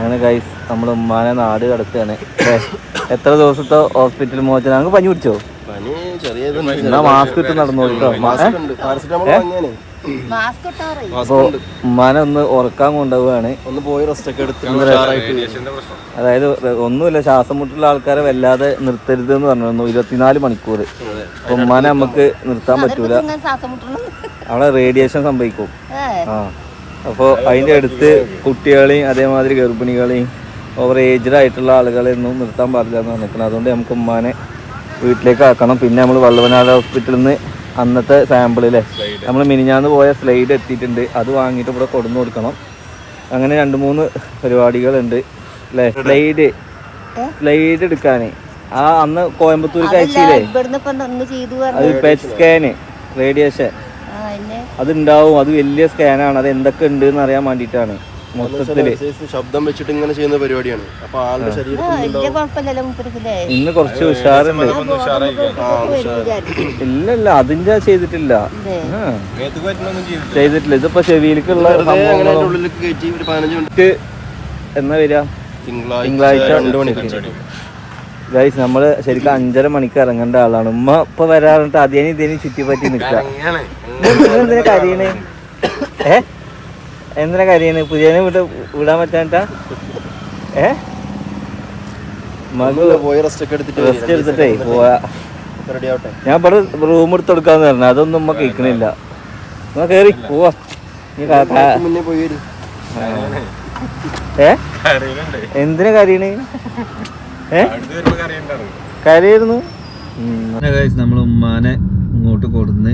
അങ്ങനെ ഗൈസ് നമ്മൾ ഉമ്മാനെ നാട് കടത്തുകയാണ്. എത്ര ദിവസത്തെ ഹോസ്പിറ്റൽ മോചനം? അങ്ങ് പനി പിടിച്ചോ? എന്നാ മാസ്ക് ഇട്ട് നടന്നു അപ്പോ ഉമ്മാനെ ഒന്ന് ഉറക്കാൻ കൊണ്ടുപോവാണ്. ഒന്ന് പോയി റെസ്റ്റ് ഒക്കെ എടുത്ത് ഉഷാറായിട്ട് അതായത് ഒന്നുമില്ല ശ്വാസം മുട്ടുള്ള ആൾക്കാരെ വല്ലാതെ നിർത്തരുത് എന്ന് പറഞ്ഞു ഇരുപത്തിനാല് മണിക്കൂർ അപ്പൊ ഉമ്മാനെ നമുക്ക് നിർത്താൻ പറ്റൂല. അവിടെ റേഡിയേഷൻ സംഭവിക്കും. ആ. അപ്പോൾ അതിന്റെ അടുത്ത് കുട്ടികളെയും അതേമാതിരി ഗർഭിണികളെയും ഓവർ ഏജ്ഡ് ആയിട്ടുള്ള ആളുകളെ ഒന്നും നിർത്താൻ പാടില്ല എന്ന് പറഞ്ഞിരിക്കുന്നത് അതുകൊണ്ട് നമുക്ക് ഉമ്മാനെ വീട്ടിലേക്ക് ആക്കണം. പിന്നെ നമ്മൾ വള്ളവനാട് ഹോസ്പിറ്റലിൽ നിന്ന് അന്നത്തെ സാമ്പിളിലെ നമ്മൾ മിനിഞ്ഞാന്ന് പോയ സ്ലൈഡ് എത്തിയിട്ടുണ്ട്. അത് വാങ്ങിയിട്ട് ഇവിടെ കൊടുന്നു കൊടുക്കണം. അങ്ങനെ രണ്ട് മൂന്ന് പരിപാടികളുണ്ട്. അല്ലേ സ്ലൈഡ് സ്ലൈഡ് എടുക്കാൻ ആ അന്ന് കോയമ്പത്തൂർ കഴിച്ചില്ലേ ഇവിടുന്ന് ഇപ്പൊ ഒന്ന് ചെയ്തു അത് പെറ്റ് സ്കാന് റേഡിയേഷൻ അതുണ്ടാവും. അത് വലിയ സ്കാനാണ് അത് എന്തൊക്കെ ഉണ്ട് എന്ന് അറിയാൻ വേണ്ടിട്ടാണ് മൊത്തത്തിൽ. ശബ്ദം വെച്ചിട്ട് ഇങ്ങനെ ചെയ്യുന്ന പരിപാടിയാണ്. അപ്പൊ ആളുടെ ശരീരത്തിൽ ഇന്ന് കുറച്ച് ഉഷാറുണ്ട്. ഇല്ല ഇല്ല അതിന്റെ ചെയ്തിട്ടില്ല. ആ, ചെയ്തിട്ടില്ല. ഇതിപ്പോ ചെവിയിലേക്കുള്ള എന്നാ വരിക? തിങ്കളാഴ്ച തിങ്കളാഴ്ച രണ്ട് മണിക്ക്. ഗൈസ് നമ്മൾ ശരിക്കും അഞ്ചര മണിക്ക് ഇറങ്ങേണ്ട ആളാണ്. ഉമ്മ ഇപ്പൊ വരാറുണ്ട്. അതേ ഇതേനും ചുറ്റിപ്പറ്റി പറ്റി എന്തിനാ കരയണേ? ഏ? എന്തിനാ കരയണേ? പുതിയനെ വിട്ട് വിടാൻ പറ്റാട്ടാ ഏ? പോയി റെസ്റ്റ് ഒക്കെ എടുത്തിട്ട് റെസ്റ്റ് എടുത്തിട്ടേ പോവാ. റെഡി ആവട്ടെ. ഞാൻ ഇവിടെ റൂം എടുത്ത് കൊടുക്കാന്ന് പറഞ്ഞു. അതൊന്നും ഉമ്മ കേൾക്കണില്ല. ഉമ്മ കേറി പോവാ. ഏ? എന്തിനാ കരയണേ? കരയായിരുന്നു? നമ്മൾ ഉമ്മാനെ ഇങ്ങോട്ട് കൊടുന്ന്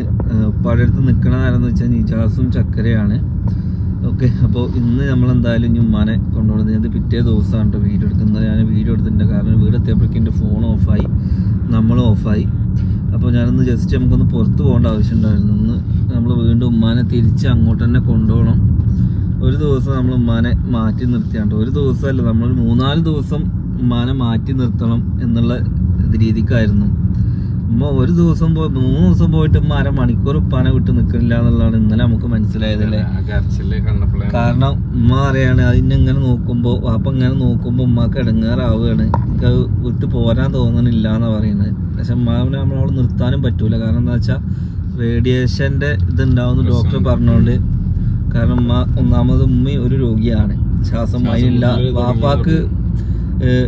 ഉപ്പാടെ അടുത്ത് നിൽക്കണ നേരം എന്ന് വെച്ചാൽ നിജാസും ചക്കരയാണ്. ഓക്കെ അപ്പോൾ ഇന്ന് നമ്മൾ എന്തായാലും ഇനി ഉമ്മാനെ കൊണ്ടുപോകുന്നത് ഇത് പിറ്റേ ദിവസമാണ് കേട്ടോ വീഡിയോ എടുക്കുന്നത്. ഞാൻ വീഡിയോ എടുത്തിട്ടുണ്ട്. കാരണം വീട് എത്തിയപ്പോഴേക്കും എന്റെ ഫോൺ ഓഫായി നമ്മളും ഓഫായി അപ്പോൾ ഞാനൊന്ന് ജസ്റ്റ് നമുക്കൊന്ന് പുറത്ത് പോകേണ്ട ആവശ്യമുണ്ടായിരുന്നു. ഒന്ന് നമ്മൾ വീണ്ടും ഉമ്മാനെ തിരിച്ച് അങ്ങോട്ട് തന്നെ കൊണ്ടുപോകണം. ഒരു ദിവസം നമ്മൾ ഉമ്മാനെ മാറ്റി നിർത്തിയാണ്ട് ഒരു ദിവസമല്ല നമ്മൾ മൂന്നാൽ ദിവസം ഉമ്മാനെ മാറ്റി നിർത്തണം എന്നുള്ള രീതിക്കായിരുന്നു. ഉമ്മ ഒരു ദിവസം പോയി മൂന്ന് ദിവസം പോയിട്ട് ഉമ്മ അരമണിക്കൂർ ഉപ്പാനെ വിട്ട് നിൽക്കണില്ല എന്നുള്ളതാണ് ഇന്നലെ നമുക്ക് മനസ്സിലായതല്ലേ കാരണം ഉമ്മ അറിയാണ് അതിനെ ഇങ്ങനെ നോക്കുമ്പോൾ വാപ്പ ഇങ്ങനെ നോക്കുമ്പോൾ ഉമ്മക്ക് ഇടങ്ങാറാവുകയാണ് എനിക്ക് വിട്ട് പോരാൻ തോന്നണില്ല എന്നാണ് പറയുന്നത്. പക്ഷെ ഉമ്മാവിനെ നമ്മളവിടെ നിർത്താനും പറ്റൂല. കാരണം എന്താ വെച്ചാൽ റേഡിയേഷന്റെ ഇതുണ്ടാവുന്ന ഡോക്ടർ പറഞ്ഞോണ്ട്. കാരണം ഉമ്മ ഒന്നാമത് ഉമ്മ ഒരു രോഗിയാണ്. ശ്വാസം മൈനില്ല വാപ്പാക്ക്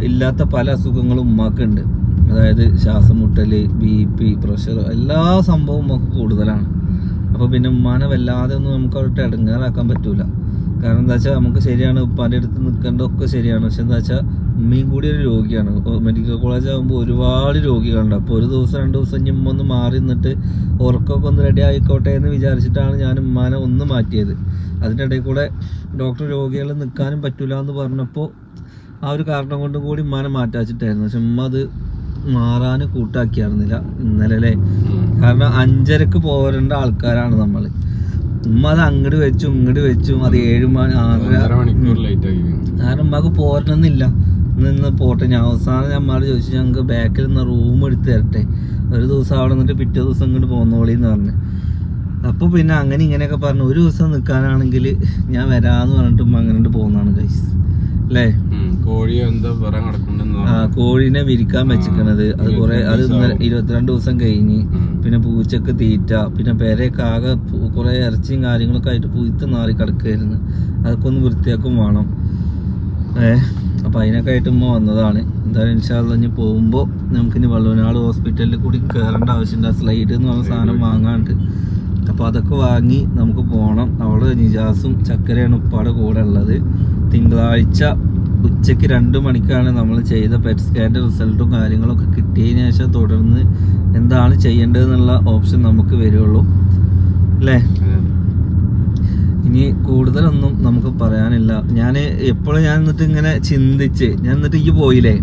ഇല്ലാത്ത പല അസുഖങ്ങളും ഉമ്മാക്കുണ്ട്. അതായത് ശ്വാസം മുട്ടൽ ബി പി പ്രഷർ എല്ലാ സംഭവവും ഉമ്മക്ക് കൂടുതലാണ്. അപ്പോൾ പിന്നെ ഉമ്മാനെ വല്ലാതെ ഒന്നും നമുക്ക് അവിടെ ഇടങ്ങാറാക്കാൻ പറ്റൂല. കാരണം എന്താ വെച്ചാൽ നമുക്ക് ശരിയാണ് ഉപ്പാന്റെ അടുത്ത് നിൽക്കേണ്ടതൊക്കെ ശരിയാണ്. പക്ഷെ എന്താ വെച്ചാൽ ഉമ്മയും കൂടി ഒരു രോഗിയാണ്. മെഡിക്കൽ കോളേജ് ആകുമ്പോൾ ഒരുപാട് രോഗികളുണ്ട്. അപ്പോൾ ഒരു ദിവസം രണ്ട് ദിവസം ഇനി ഉമ്മ ഒന്ന് മാറി നിന്നിട്ട് ഉറക്കമൊക്കെ ഒന്ന് റെഡി ആയിക്കോട്ടെ എന്ന് വിചാരിച്ചിട്ടാണ് ഞാൻ ഉമ്മാനെ ഒന്ന് മാറ്റിയത്. അതിന്റെ ഇടയിൽ കൂടെ ഡോക്ടർ രോഗികൾ നിൽക്കാനും പറ്റില്ല എന്ന് പറഞ്ഞപ്പോൾ ആ ഒരു കാരണം കൊണ്ടും കൂടി ഉമ്മാനെ മാറ്റാച്ചിട്ടായിരുന്നു. പക്ഷെ ഉമ്മ അത് മാറാൻ കൂട്ടാക്കിയായിരുന്നില്ല ഇന്നലെ അല്ലേ? കാരണം അഞ്ചരക്ക് പോരേണ്ട ആൾക്കാരാണ് നമ്മൾ ഉമ്മ അത് അങ്ങോട്ട് വെച്ചും ഇങ്ങോട്ട് വെച്ചും അത് ഏഴ് മണി ആറര കാരണം ഉമ്മക്ക് പോരണമെന്നില്ല നിന്ന് പോട്ടെ. ഞാൻ അവസാനം ഞാൻ മാറി ചോദിച്ചു ഞങ്ങൾക്ക് ബാക്കിൽ നിന്ന് റൂം എടുത്ത് തരട്ടെ. ഒരു ദിവസം അവിടെ നിന്നിട്ട് പിറ്റേ ദിവസം ഇങ്ങോട്ട് പോന്നോളി എന്ന് പറഞ്ഞു. അപ്പോൾ പിന്നെ അങ്ങനെ ഇങ്ങനെയൊക്കെ പറഞ്ഞു ഒരു ദിവസം നിൽക്കാനാണെങ്കിൽ ഞാൻ വരാന്ന് പറഞ്ഞിട്ട് ഉമ്മ അങ്ങനെ പോകുന്നതാണ് ഗൈസ് അല്ലേ? ആ കോഴീനെ വിരിക്കാൻ വെച്ചിക്കണത്. അത് കുറെ അത് ഇരുപത്തിരണ്ട് ദിവസം കഴിഞ്ഞ് പിന്നെ പൂച്ചക്ക് തീറ്റ പിന്നെ പെരയൊക്കെ ആകെ കുറെ ഇറച്ചിയും കാര്യങ്ങളൊക്കെ ആയിട്ട് പൂത്ത് നാറി കിടക്കുകയായിരുന്നു അതൊക്കെ ഒന്ന് വൃത്തിയാക്കും വേണം. ഏ അപ്പം അതിനൊക്കെ ആയിട്ട് ഉമ്മ വന്നതാണ്. എന്തായാലും ഇൻഷാല്ല ഇനി പോകുമ്പോൾ നമുക്കിനി വള്ളുവനാട് ഹോസ്പിറ്റലിൽ കൂടി കയറേണ്ട ആവശ്യമുണ്ട് ആ സ്ലൈഡ് എന്ന് പറഞ്ഞ സാധനം വാങ്ങാണ്ട്. അപ്പൊ അതൊക്കെ വാങ്ങി നമുക്ക് പോകണം അവൾ നിജാസും ചക്കരയാണ് ഉപ്പാടെ കൂടെ ഉള്ളത്. തിങ്കളാഴ്ച ഉച്ചയ്ക്ക് രണ്ട് മണിക്കാണ് നമ്മൾ ചെയ്ത പെറ്റ് സ്കാന്റെ റിസൾട്ടും കാര്യങ്ങളൊക്കെ കിട്ടിയതിന് ശേഷം തുടർന്ന് എന്താണ് ചെയ്യേണ്ടതെന്നുള്ള ഓപ്ഷൻ നമുക്ക് വരുള്ളൂ. അല്ലേ? ഇനി കൂടുതലൊന്നും നമുക്ക് പറയാനില്ല. ഞാൻ എപ്പോഴും ഞാൻ എന്നിട്ട് ഇങ്ങനെ ചിന്തിച്ച് ഞാൻ എന്നിട്ട് എനിക്ക് പോയില്ലേ?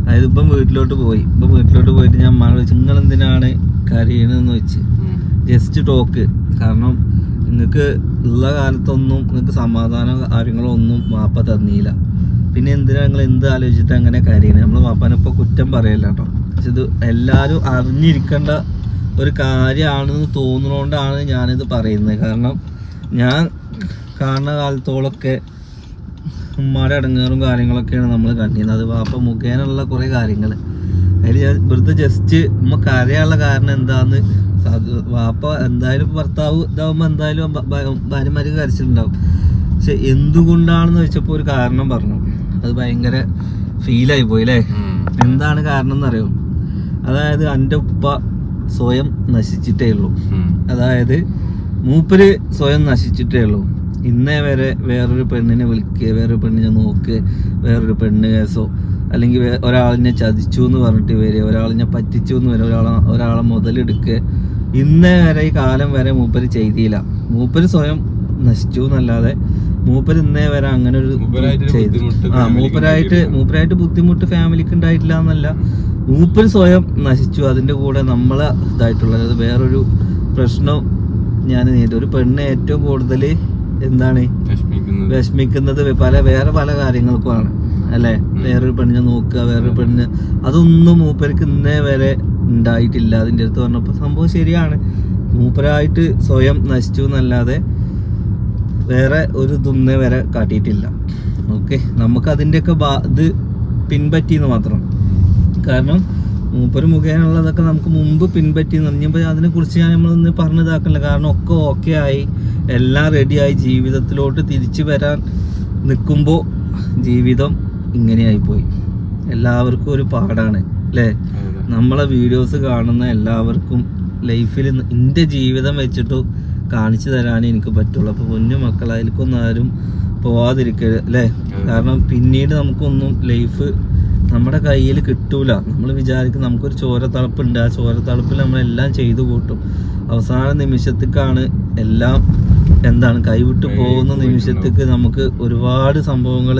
അതായത് ഇപ്പം വീട്ടിലോട്ട് പോയി. ഇപ്പം വീട്ടിലോട്ട് പോയിട്ട് ഞാൻ മഴ നിങ്ങൾ എന്തിനാണ് കരയണെന്ന് വെച്ച് ജസ്റ്റ് ടോക്ക് കാരണം നിങ്ങൾക്ക് ഉള്ള കാലത്തൊന്നും നിങ്ങൾക്ക് സമാധാനം കാര്യങ്ങളോ ഒന്നും വാപ്പ തന്നില്ല. പിന്നെ എന്തിനാ നിങ്ങൾ എന്ത് ആലോചിച്ചിട്ട് അങ്ങനെ കാര്യം നമ്മൾ വാപ്പാനിപ്പോൾ കുറ്റം പറയല്ല കേട്ടോ. പക്ഷെ ഇത് എല്ലാവരും അറിഞ്ഞിരിക്കേണ്ട ഒരു കാര്യമാണെന്ന് തോന്നുന്നതുകൊണ്ടാണ് ഞാനിത് പറയുന്നത്. കാരണം ഞാൻ കാണുന്ന കാലത്തോളൊക്കെ ഉമ്മാടെ അടങ്ങാറും കാര്യങ്ങളൊക്കെയാണ് നമ്മൾ കണ്ടിരുന്നത്. അത് വാപ്പ മുഖേനുള്ള കുറേ കാര്യങ്ങൾ. അതിൽ ഞാൻ വെറുതെ ജസ്റ്റ് ഉമ്മ കരയാനുള്ള കാരണം എന്താന്ന് വാപ്പ എന്തായാലും ഭർത്താവ് ഇതാവുമ്പോൾ എന്തായാലും ഭാര്യമാർക്ക് കരച്ചിട്ടുണ്ടാവും പക്ഷെ എന്തുകൊണ്ടാണെന്ന് വെച്ചപ്പോൾ ഒരു കാരണം പറഞ്ഞു. അത് ഭയങ്കര ഫീലായി പോയി അല്ലേ എന്താണ് കാരണം എന്നറിയോ അതായത് എന്റെ ഉപ്പ സ്വയം നശിച്ചിട്ടേ ഉള്ളൂ. അതായത് മൂപ്പര് സ്വയം നശിച്ചിട്ടേ ഉള്ളൂ. ഇന്നേ വരെ വേറൊരു പെണ്ണിനെ വിളിക്കുക വേറൊരു പെണ്ണിനെ നോക്കുക വേറൊരു പെണ്ണ് കേസോ അല്ലെങ്കിൽ ഒരാളിനെ ചതിച്ചു എന്ന് പറഞ്ഞിട്ട് വരിക ഒരാളിനെ പറ്റിച്ചു എന്ന് വരിക ഒരാളെ ഒരാളെ മുതലെടുക്കുക ഇന്നേ വരെ ഈ കാലം വരെ മൂപ്പര് ചെയ്തില്ല. മൂപ്പര് സ്വയം നശിച്ചു എന്നല്ലാതെ മൂപ്പര് ഇന്നേ വരെ അങ്ങനെ ഒരു ചെയ്തു. ആ മൂപ്പരായിട്ട് മൂപ്പരായിട്ട് ബുദ്ധിമുട്ട് ഫാമിലിക്ക് ഉണ്ടായിട്ടില്ല എന്നല്ല. മൂപ്പർ സ്വയം നശിച്ചു. അതിന്റെ കൂടെ നമ്മളെ ഇതായിട്ടുള്ള അതായത് വേറൊരു പ്രശ്നം ഞാൻ നേരിട്ടു. ഒരു പെണ്ണ് ഏറ്റവും കൂടുതൽ എന്താണ്? വിഷമിക്കുന്നത്. വിഷമിക്കുന്നത് പല വേറെ പല കാര്യങ്ങൾക്കുമാണ്. അല്ലെ? വേറൊരു പെണ്ണിനെ നോക്കുക വേറൊരു പെണ്ണ് അതൊന്നും മൂപ്പർക്ക് ഇന്നേ വരെ ഉണ്ടായിട്ടില്ല. അതിന്റെ അടുത്ത് പറഞ്ഞപ്പോൾ സംഭവം ശരിയാണ്. മൂപ്പരായിട്ട് സ്വയം നശിച്ചു എന്നല്ലാതെ വേറെ ഒരു ഇതൊന്നേ വരെ കാട്ടിയിട്ടില്ല. ഓക്കെ നമുക്ക് അതിന്റെയൊക്കെ ബാ ഇത് പിൻപറ്റിയെന്ന് മാത്രം. കാരണം മൂപ്പര് മുഖേനുള്ളതൊക്കെ നമുക്ക് മുമ്പ് പിൻപറ്റി പറഞ്ഞപ്പോൾ അതിനെക്കുറിച്ച് ഞാൻ നമ്മളൊന്ന് പറഞ്ഞതാക്കണില്ല കാരണം ഒക്കെ ഓക്കെ ആയി. എല്ലാം റെഡിയായി ജീവിതത്തിലോട്ട് തിരിച്ചു വരാൻ നിൽക്കുമ്പോൾ ജീവിതം ഇങ്ങനെയായിപ്പോയി. എല്ലാവർക്കും ഒരു പാടാണ് അല്ലേ. നമ്മളെ വീഡിയോസ് കാണുന്ന എല്ലാവർക്കും ലൈഫിൽ എന്റെ ജീവിതം വെച്ചിട്ട് കാണിച്ചു തരാനേ എനിക്ക് പറ്റുള്ളൂ. അപ്പോൾ കുഞ്ഞു മക്കൾ അതിലേക്കൊന്നും ആരും പോവാതിരിക്കരുത് അല്ലേ? കാരണം പിന്നീട് നമുക്കൊന്നും ലൈഫ് നമ്മുടെ കയ്യിൽ കിട്ടൂല. നമ്മൾ വിചാരിക്കും നമുക്കൊരു ചോരത്തളപ്പുണ്ട് ആ ചോരത്തളപ്പിൽ നമ്മളെല്ലാം ചെയ്തു കൂട്ടും. അവസാന നിമിഷത്തേക്കാണ് എല്ലാം എന്താണ് കൈവിട്ട് പോകുന്ന നിമിഷത്തേക്ക് നമുക്ക് ഒരുപാട് സംഭവങ്ങൾ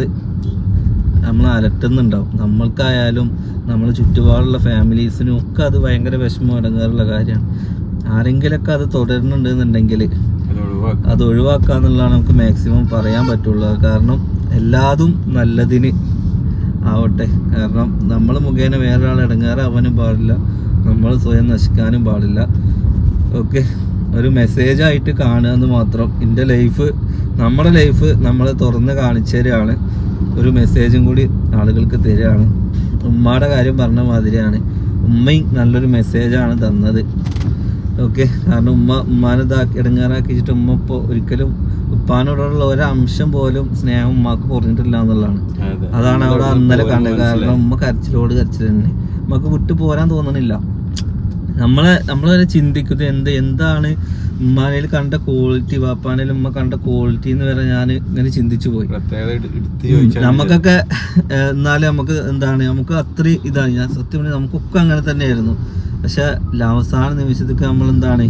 നമ്മൾ അലട്ടുന്നുണ്ടാവും. നമ്മൾക്കായാലും നമ്മൾ ചുറ്റുപാടുള്ള ഫാമിലീസിനും ഒക്കെ അത് ഭയങ്കര വിഷമം അടങ്ങാറുള്ള കാര്യമാണ്. ആരെങ്കിലൊക്കെ അത് തുടരുന്നുണ്ടെന്നുണ്ടെങ്കിൽ അത് എന്നുള്ളതാണ് നമുക്ക് മാക്സിമം പറയാൻ പറ്റുള്ളൂ. കാരണം എല്ലാതും നല്ലതിന് ആവട്ടെ. കാരണം നമ്മൾ മുഖേന വേറൊരാൾ ഇടങ്ങാറാവാനും പാടില്ല. നമ്മൾ സ്വയം നശിക്കാനും പാടില്ല. ഓക്കെ ഒരു മെസ്സേജ് ആയിട്ട് കാണുക എന്ന് മാത്രം. എന്റെ ലൈഫ് നമ്മുടെ ലൈഫ് നമ്മൾ തുറന്ന് കാണിച്ചു തരികയാണ് ഒരു മെസ്സേജും കൂടി ആളുകൾക്ക് തരികയാണ് ഉമ്മയുടെ കാര്യം പറഞ്ഞ മാതിരിയാണ്. ഉമ്മയും നല്ലൊരു മെസ്സേജാണ് തന്നത്. ഓക്കെ. കാരണം ഉമ്മ ഉമ്മാനെ ഇതാക്കി ഇടങ്ങാറാക്കിച്ചിട്ട് ഉമ്മ ഇപ്പോൾ ഒരിക്കലും ഉപ്പാനോടുള്ള ഒരംശം പോലും സ്നേഹം ഉമ്മാക്ക് കുറഞ്ഞിട്ടില്ല എന്നുള്ളതാണ്. അതാണ് അവിടെ അന്നലെ കണ്ടത്. കാരണം ഉമ്മ കരച്ചിലോട് കരച്ചിൽ തന്നെ. ഉമ്മക്ക് വിട്ടു പോരാൻ തോന്നണില്ല. നമ്മളെ നമ്മൾ വരെ ചിന്തിക്കുന്നത് എന്ത് എന്താണ് ഉമ്മാനയിൽ കണ്ട ക്വാളിറ്റി വാപ്പാനയിൽ ഉമ്മ കണ്ട ക്വാളിറ്റി എന്ന് വരെ ഞാൻ ഇങ്ങനെ ചിന്തിച്ചു പോയി. നമുക്കൊക്കെ എന്നാലും നമുക്ക് എന്താണ് നമുക്ക് അത്ര ഇതാണ്. ഞാൻ സത്യം പറഞ്ഞാൽ നമുക്കൊക്കെ അങ്ങനെ തന്നെയായിരുന്നു. പക്ഷെ അവസാന നിമിഷത്തേക്ക് നമ്മൾ എന്താണ്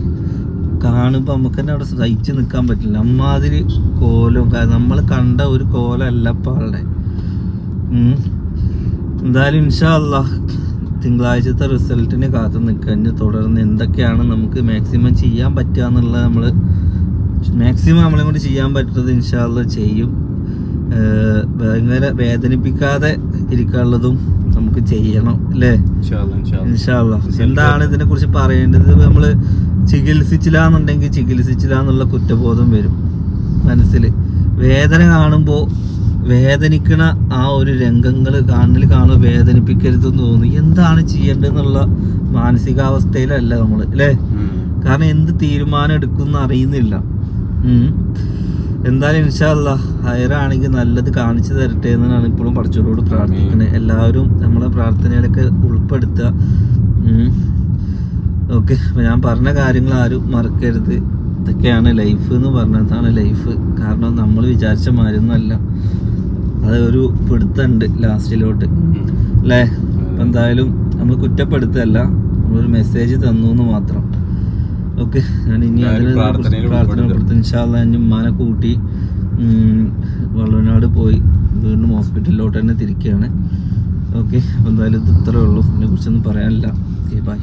കാണുമ്പോൾ നമുക്ക് തന്നെ അവിടെ സഹിച്ചു നിൽക്കാൻ പറ്റില്ല. അമ്മാതിരി കോലും നമ്മൾ കണ്ട ഒരു കോലല്ല ഇപ്പം ആളുടെ. എന്തായാലും ഇൻഷാ അല്ലാ തിങ്കളാഴ്ചത്തെ റിസൾട്ടിന് കാത്തു നിൽക്കഞ്ഞ് തുടർന്ന് എന്തൊക്കെയാണ് നമുക്ക് മാക്സിമം ചെയ്യാൻ പറ്റുക എന്നുള്ളത് നമ്മൾ മാക്സിമം നമ്മളെ കൊണ്ട് ചെയ്യാൻ പറ്റുന്നത് ഇൻഷാല്ല ചെയ്യും. ഭയങ്കര വേദനിപ്പിക്കാതെ ഇരിക്കാനുള്ളതും നമുക്ക് ചെയ്യണം അല്ലേ? ഇൻഷാല്ലാ, എന്താണ് ഇതിനെ കുറിച്ച് പറയേണ്ടത്? നമ്മൾ ചികിത്സിച്ചില്ല എന്നുണ്ടെങ്കിൽ ചികിത്സിച്ചില്ല എന്നുള്ള കുറ്റബോധം വരും മനസ്സിൽ വേദന കാണുമ്പോൾ വേദനിക്കണ ആ ഒരു രംഗങ്ങൾ കാണിൽ കാണുക വേദനിപ്പിക്കരുതെന്ന് തോന്നി എന്താണ് ചെയ്യേണ്ടതെന്നുള്ള മാനസികാവസ്ഥയിലല്ല നമ്മൾ അല്ലേ? കാരണം എന്ത് തീരുമാനം എടുക്കുമെന്ന് അറിയുന്നില്ല. എന്തായാലും ഇൻഷാല്ല ഹയറാണെങ്കിൽ നല്ലത് കാണിച്ചു തരട്ടെ എന്നാണ് ഇപ്പോഴും പഠിച്ചവരോട് പ്രാർത്ഥിക്കുന്നത് എല്ലാവരും നമ്മളെ പ്രാർത്ഥനയിലൊക്കെ ഉൾപ്പെടുത്തുക. ഓക്കെ ഞാൻ പറഞ്ഞ കാര്യങ്ങൾ ആരും മറക്കരുത്. ഇതൊക്കെയാണ് ലൈഫ് എന്ന് പറഞ്ഞതാണ് ലൈഫ്. കാരണം നമ്മൾ വിചാരിച്ച മാതിരിയൊന്നുമല്ല അത് ഒരു പിടുത്തുണ്ട് ലാസ്റ്റിലോട്ട്. അല്ലേ അപ്പം എന്തായാലും നമ്മൾ കുറ്റപ്പെടുത്തല്ല. നമ്മളൊരു മെസ്സേജ് തന്നു എന്ന് മാത്രം. ഓക്കെ. ഞാൻ ഇനി അതിന് അതിനെ പ്രാർത്ഥനയിൽ പ്രാർത്ഥന ഉൾപ്പെടുത്തുക. ഉൾപ്പെടുത്തും ഇൻഷാല്ല ഞാൻ ഉമ്മാനെ കൂട്ടി വള്ളനാട് വള്ളുവനാട് പോയി വീണ്ടും ഹോസ്പിറ്റലിലോട്ട് തന്നെ തിരിക്കുകയാണ് ഓക്കെ. അപ്പം എന്തായാലും ഇത് ഇത്രേ ഉള്ളൂ. ഇതിനെക്കുറിച്ചൊന്നും പറയാനില്ല. Okay bye